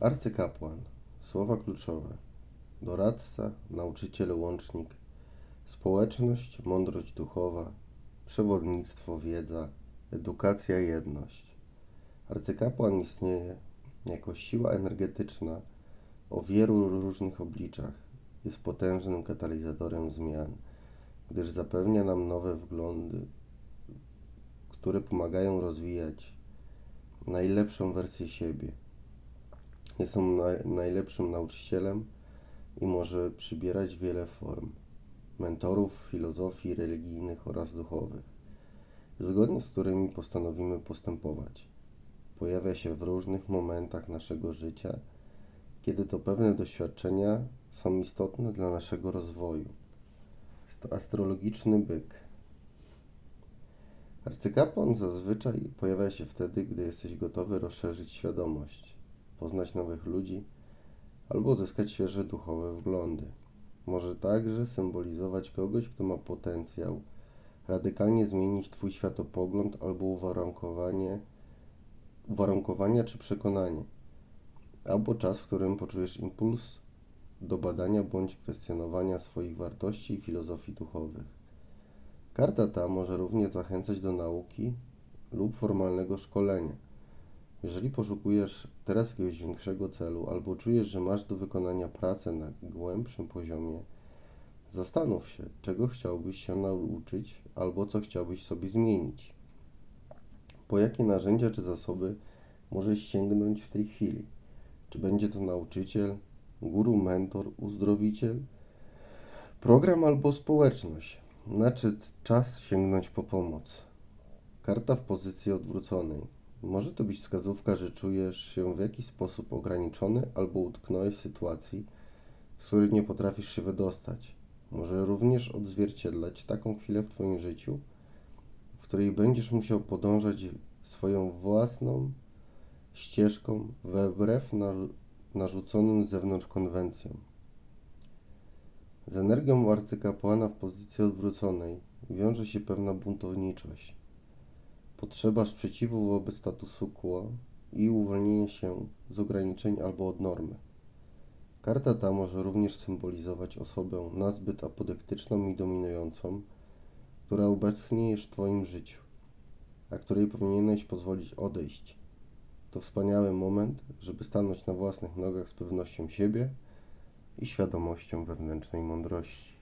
Arcykapłan. Słowa kluczowe. Doradca, nauczyciel, łącznik. Społeczność, mądrość duchowa. Przewodnictwo, wiedza. Edukacja, jedność. Arcykapłan istnieje jako siła energetyczna o wielu różnych obliczach. Jest potężnym katalizatorem zmian, gdyż zapewnia nam nowe wglądy, które pomagają rozwijać najlepszą wersję siebie. Jest on naj, najlepszym nauczycielem i może przybierać wiele form mentorów filozofii religijnych oraz duchowych, zgodnie z którymi postanowimy postępować. Pojawia się w różnych momentach naszego życia, kiedy to pewne doświadczenia są istotne dla naszego rozwoju. Jest to astrologiczny byk. Arcykapłan zazwyczaj pojawia się wtedy, gdy jesteś gotowy rozszerzyć świadomość, poznać nowych ludzi albo uzyskać świeże duchowe wglądy. Może także symbolizować kogoś, kto ma potencjał radykalnie zmienić Twój światopogląd albo uwarunkowanie, uwarunkowania czy przekonanie, albo czas, w którym poczujesz impuls do badania bądź kwestionowania swoich wartości i filozofii duchowych. Karta ta może również zachęcać do nauki lub formalnego szkolenia. Jeżeli poszukujesz teraz jakiegoś większego celu albo czujesz, że masz do wykonania pracę na głębszym poziomie, zastanów się, czego chciałbyś się nauczyć albo co chciałbyś sobie zmienić. Po jakie narzędzia czy zasoby możesz sięgnąć w tej chwili? Czy będzie to nauczyciel, guru, mentor, uzdrowiciel, program albo społeczność? Nadszedł czas sięgnąć po pomoc. Karta w pozycji odwróconej. Może to być wskazówka, że czujesz się w jakiś sposób ograniczony albo utknąłeś w sytuacji, z której nie potrafisz się wydostać. Może również odzwierciedlać taką chwilę w Twoim życiu, w której będziesz musiał podążać swoją własną ścieżką wbrew narzuconym z zewnątrz konwencjom. Z energią arcykapłana w pozycji odwróconej wiąże się pewna buntowniczość, potrzeba sprzeciwu wobec statusu quo i uwolnienie się z ograniczeń albo od normy. Karta ta może również symbolizować osobę nazbyt apodyktyczną i dominującą, która obecnie jest w Twoim życiu, a której powinieneś pozwolić odejść. To wspaniały moment, żeby stanąć na własnych nogach z pewnością siebie i świadomością wewnętrznej mądrości.